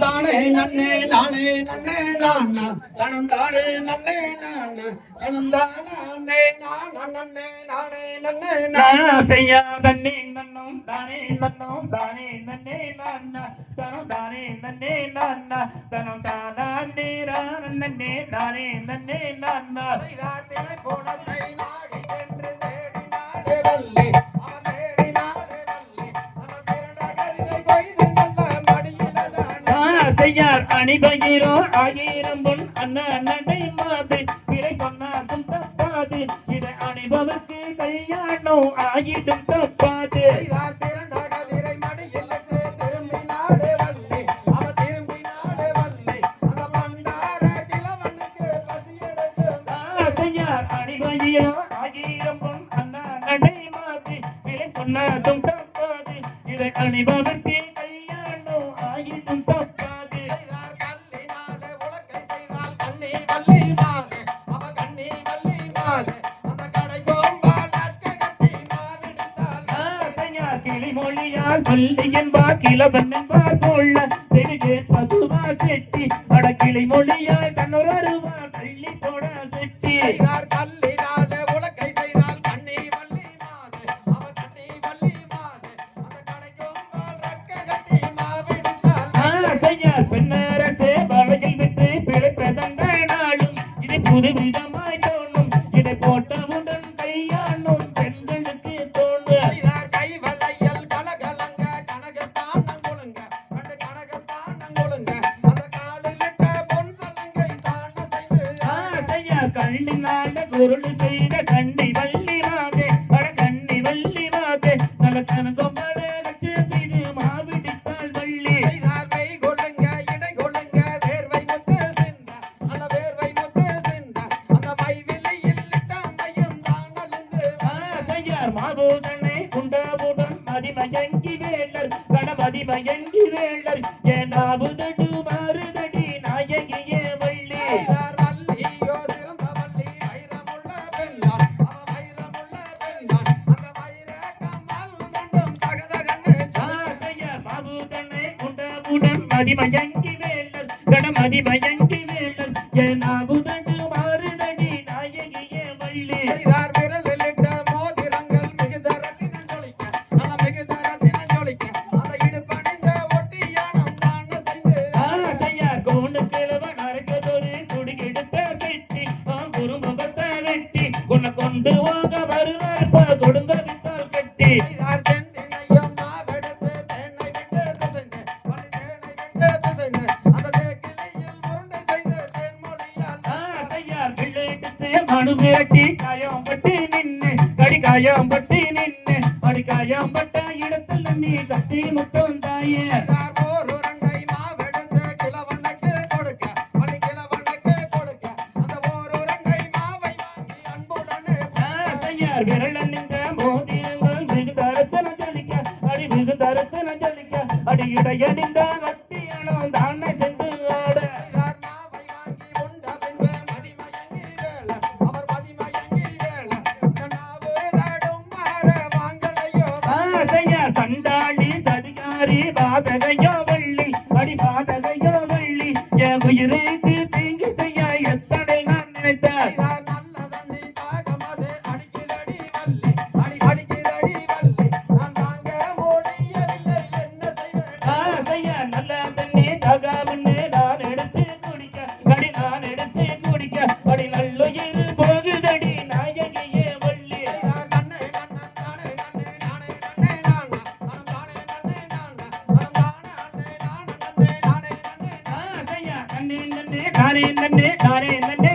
தானே நன்னே நானே நன்னே நானா? தனம் தானே நன்னே நானா? தனம் தானே நானா? நன்னே நானே நன்னே நானா? செய்யா தண்ணி நன்னும் தானே நன்னும் தானே நன்னே நானா? தனம் தானே நன்னே நானா? தனம் தானா? நேரா நன்னே தானே நன்னே நானா? செய்தாத்தினை கோணத்தை நாடி செய்யார் அணிபகிரோ ஆகிரம் பொன் அண்ணா நடை மாது. பிறை சொன்னாதும் தப்பாது. இதை அணிபவர்க்கு கல்யாணம் ஆகிடும் தப்பாது. அணிபகிரோ ஆகிரம் பொன் அண்ணா நடை மாது. பிறை சொன்னாதும் தப்பாது. இதை அணிபவர்க்கு கிளிமொழியால் பள்ளி என்பார் கிழவன் என்பார் கொள்ள தெருகே பதுவா செட்டி அட கிளிமொழியால் கண்ணூர் அருவார் பள்ளி தொட செட்டி. கல்லினாலே உலக்கை செய்தால் கண்ணி வள்ளி மாலே குருள் செய்த கண்ணி வள்ளி மாதே அட கண்ணி வள்ளி மாதே நல்ல கனகொம்பட கட்சி செய்து மாவிடித்தாள் வள்ளி. கை கொள்ளுங்க இடை கொள்ளுங்க வேர்வை முத்து சிந்த. அந்த வேர்வை முத்து சிந்த. அந்த மைவில்லையில் இட்டாமையும் தான் அழிந்து. ஆசையார் மாபூதனை குண்டாபுடன் மதிமயங்கி ஏனாவுதடு குண்டாபுடன் மதிமயங்கி வேளர் கடமதி மயங்கி வேளர் ஏனாவுதடு பிள்ளைக்கு மனு விரட்டி காயம் பட்டு நின்னு கடி காயம் பட்டு நின்னு அடி காயம் பட்ட இடத்துல நீ கத்தி முத்தம் தாயே. செய்தார் நின்ற மோதிரங்கள் ஜலிக்க அடி ஜலிக்க அடி சதிகாரி வள்ளி அடி பாதகையோ வள்ளி என் உயிருக்கு தீங்கு காணே நன்னே காணே நன்னே.